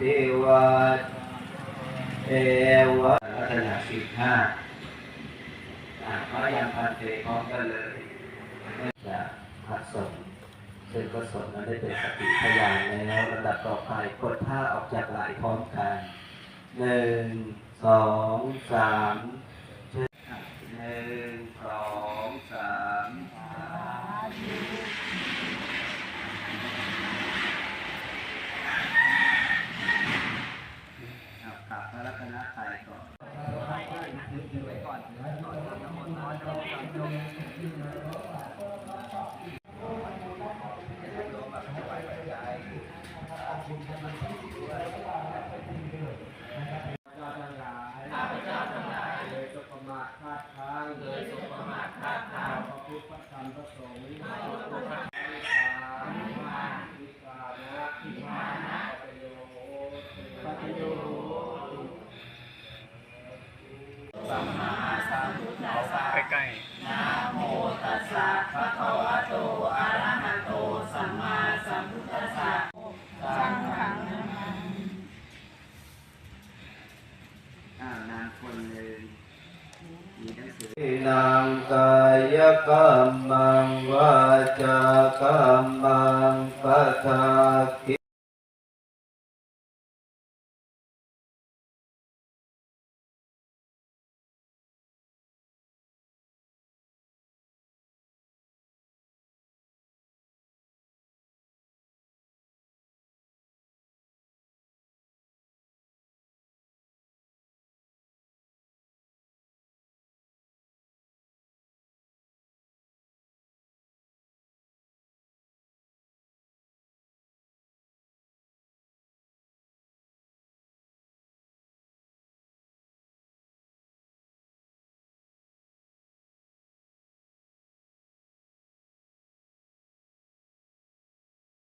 ติวัตเอวะลักษณะสิบห้าก็ยังพันเตพร้อมกันเลยจะพัดสนซึ่งก็สนนั้นได้เป็นสติพยานแล้วลำดับต่อไปกดท่าออกจากไหลพร้อมกันหนึ่งสองสาม ข้าพเจ้าทั้งหลายเลยสุขมาคาดค้างเลยสุขมาคาดค้างพระพุทธพระธรรมพระสงฆ์ สัมมาสัมพุทธัสสะใกล้นะโมตัสสะภะคะวะโตอะระหะโตสัมมาสัมพุทธัสสะสังฆังนะมาอ่านางคนหนึ่งมีหนังสือนางกายกรรมังวาจากรรมังปัทาคิ